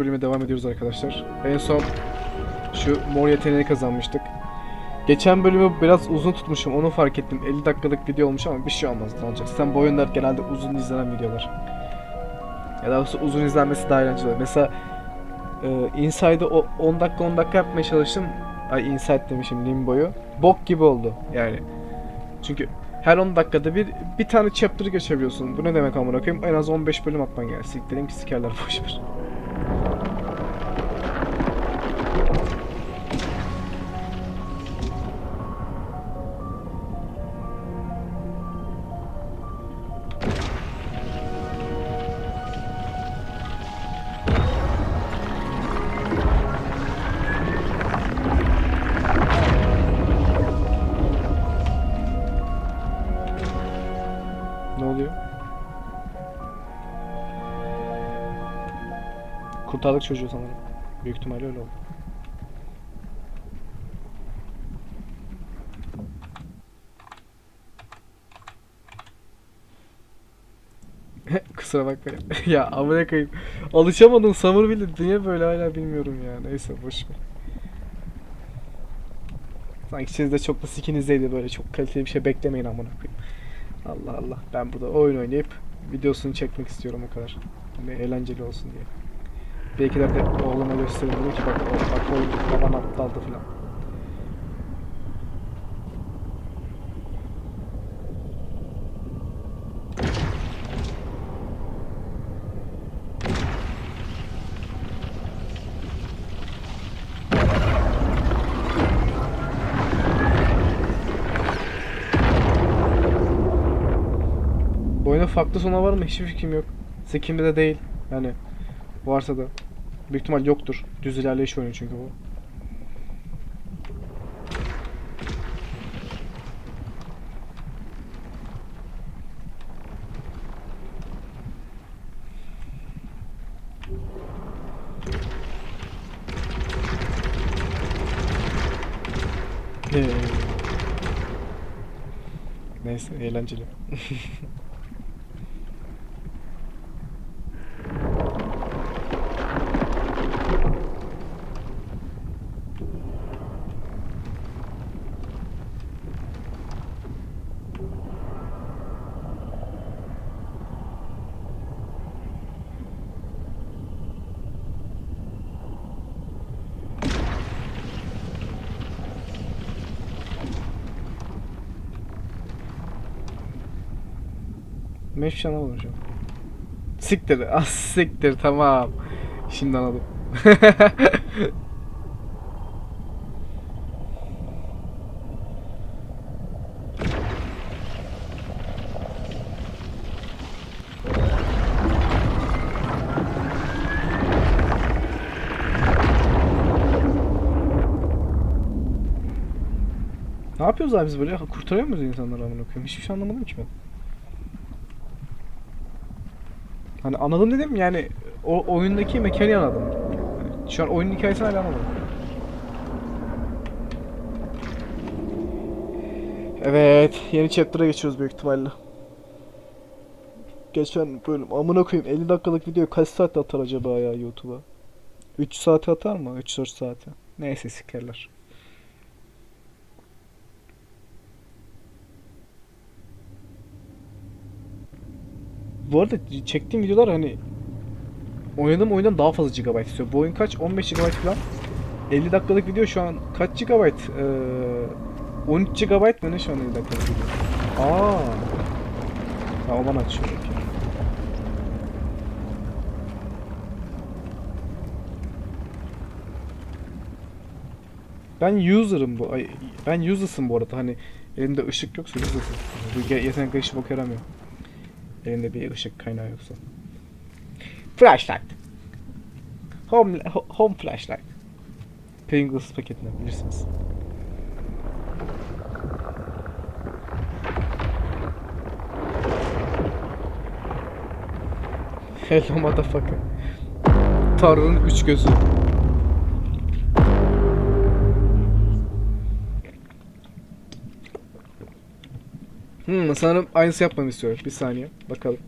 bölüme devam ediyoruz arkadaşlar. En son şu mor yeteneği kazanmıştık. Geçen bölümü biraz uzun tutmuşum onu fark ettim. 50 dakikalık video olmuş ama bir şey olmaz ne olacak. Sen bu oyunlar genelde uzun izlenen videolar. Ya da uzun izlenmesi daha eğlenceli. Mesela e, Inside'ı o 10 dakika 10 dakika yapmaya çalıştım. Ay Inside demişim Limbo'yu. Bok gibi oldu yani. Çünkü her 10 dakikada bir bir tane chapter geçebiliyorsun. Bu ne demek amına koyayım? En az 15 bölüm atman gerekir. Dedim ki sikerler boşver. Kurtardık çocuğu sanırım. Büyük ihtimalle öyle oldu. Kusura bakmayın. ya amına koyayım. Alışamadım Somerville'de niye böyle hala bilmiyorum ya. Neyse boş ver. Sanki siz de çok da sikinizdeydi böyle çok kaliteli bir şey beklemeyin amına koyayım. Allah Allah. Ben burada oyun oynayıp videosunu çekmek istiyorum o kadar. Hani eğlenceli olsun diye. Belki de oğluma dedim ki bak, bak o baban aptaldı falan. Bu oyunda farklı sona var mı? Hiçbir fikrim yok. Sekim'de de değil. Yani varsa da büyük ihtimal yoktur. Düz ilerleyiş oyunu çünkü bu. Ee, Neyse eğlenceli. Anlamadım şu an. Siktir. Ah siktir tamam. Şimdi anladım. Ne yapıyoruz abi biz böyle? Kurtarıyor muyuz insanları amına koyayım? Hiçbir şey anlamadım ki ben. Hani anladım dedim yani o oyundaki mekaniği anladım. Yani şu an oyunun hikayesini hala anlamadım. Evet, yeni chapter'a geçiyoruz büyük ihtimalle. Geçen bölüm amına koyayım 50 dakikalık video kaç saatte atar acaba ya YouTube'a? 3 saate atar mı? 3-4 saate. Neyse sikerler. Bu arada çektiğim videolar hani oynadığım oyundan daha fazla GB istiyor. Bu oyun kaç? 15 GB falan. 50 dakikalık video şu an kaç GB? Ee, 13 GB mı ne şu an 50 dakikalık video? Aa. Ha, o bana açıyor. okey. Ben user'ım bu. Ay, ben user'sın bu arada. Hani elimde ışık yoksa user'sın. Bu yetenek ışık bok yaramıyor. Elinde bir ışık kaynağı yoksa. Flashlight. Home, ho- home flashlight. Pringles paketini bilirsiniz. Hello motherfucker. Tanrı'nın üç gözü. Hmm, sanırım aynısı yapmamı istiyor. Bir saniye. Bakalım.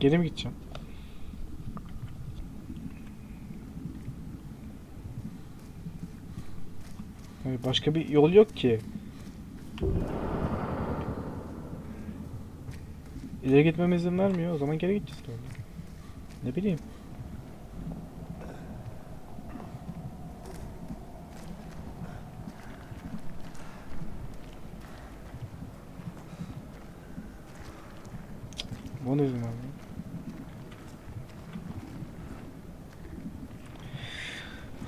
Geri mi gideceğim? Başka bir yol yok ki. İleri gitmeme izin vermiyor. O zaman geri gideceğiz galiba. Ne bileyim. Bu ne izin vermiyor?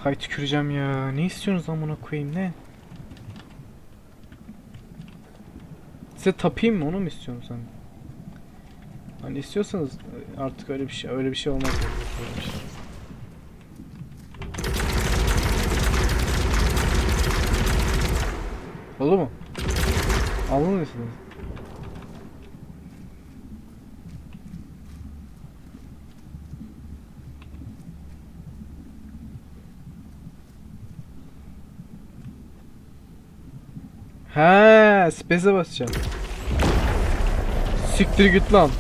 Hay tüküreceğim ya. Ne istiyorsunuz amına koyayım ne? Size tapayım mı onu mu istiyorsun sen? Hani istiyorsanız e, artık öyle bir şey öyle bir şey olmaz. Öyle bir şey. Oldu mu? Aldın mı? He, space'e basacağım. Siktir git lan.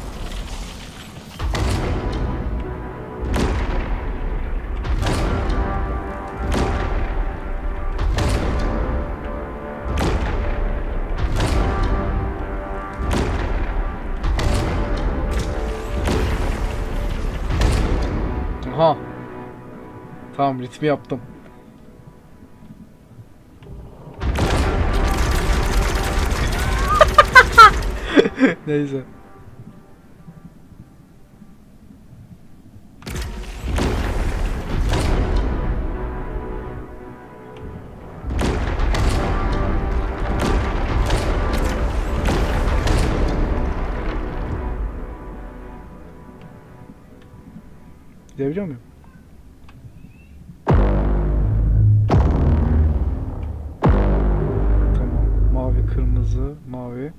Aha. Tamam ritmi yaptım. Neyse. Gidebiliyor muyum? Tamam. Mavi, kırmızı, mavi.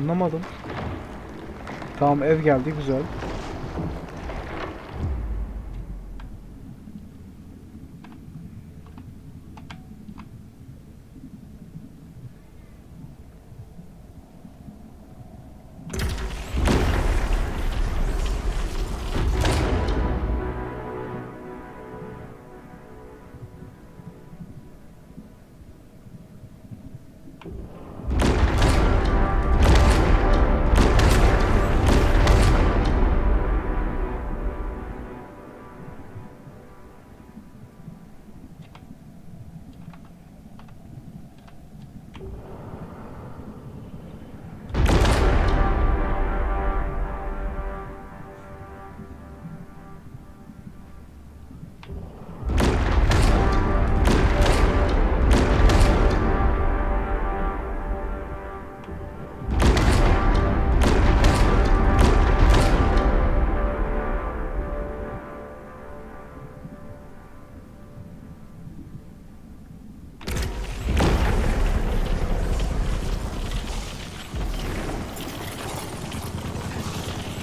Anlamadım. Tamam ev geldi güzel.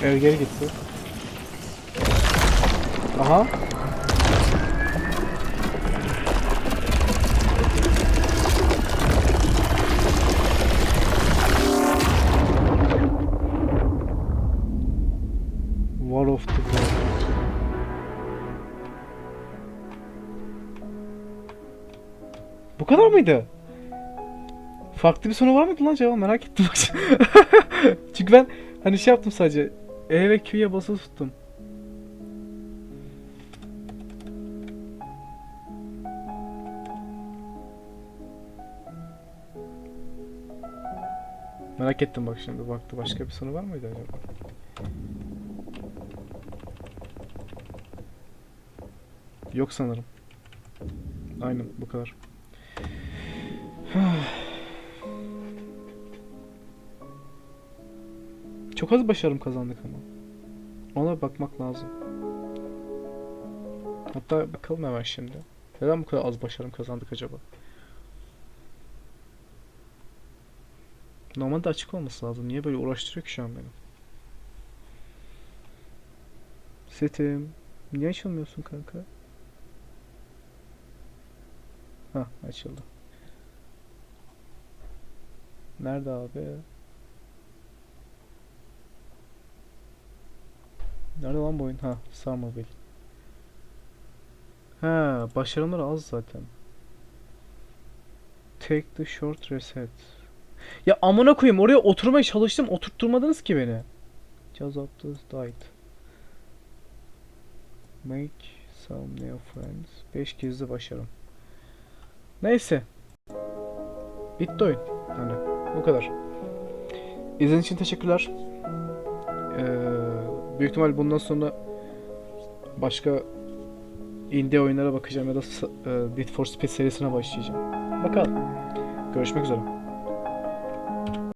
Ev geri gitti. Aha. War of the Worlds. Bu kadar mıydı? Farklı bir sonu var mıydı lan cevap merak ettim. Çünkü ben hani şey yaptım sadece. E ve Q'ye basılı tuttum. Merak ettim bak şimdi baktı başka bir sonu var mıydı acaba? Yok sanırım. Aynen bu kadar. Çok az başarım kazandık ama. Ona bakmak lazım. Hatta bakalım hemen şimdi. Neden bu kadar az başarım kazandık acaba? Normalde açık olması lazım. Niye böyle uğraştırıyor ki şu an beni? Setim. Niye açılmıyorsun kanka? Ha açıldı. Nerede abi? Nerede lan bu oyun? Ha, Sarmobil. Ha, başarımları az zaten. Take the short reset. Ya amına koyayım oraya oturmaya çalıştım. Oturtturmadınız ki beni. Just this died. Make some new friends. 5 gizli başarım. Neyse. Bitti oyun. Hani bu kadar. İzlediğiniz için teşekkürler. Ee, büyük ihtimal bundan sonra başka indie oyunlara bakacağım ya da e, Need for Speed serisine başlayacağım. Bakalım. Görüşmek üzere.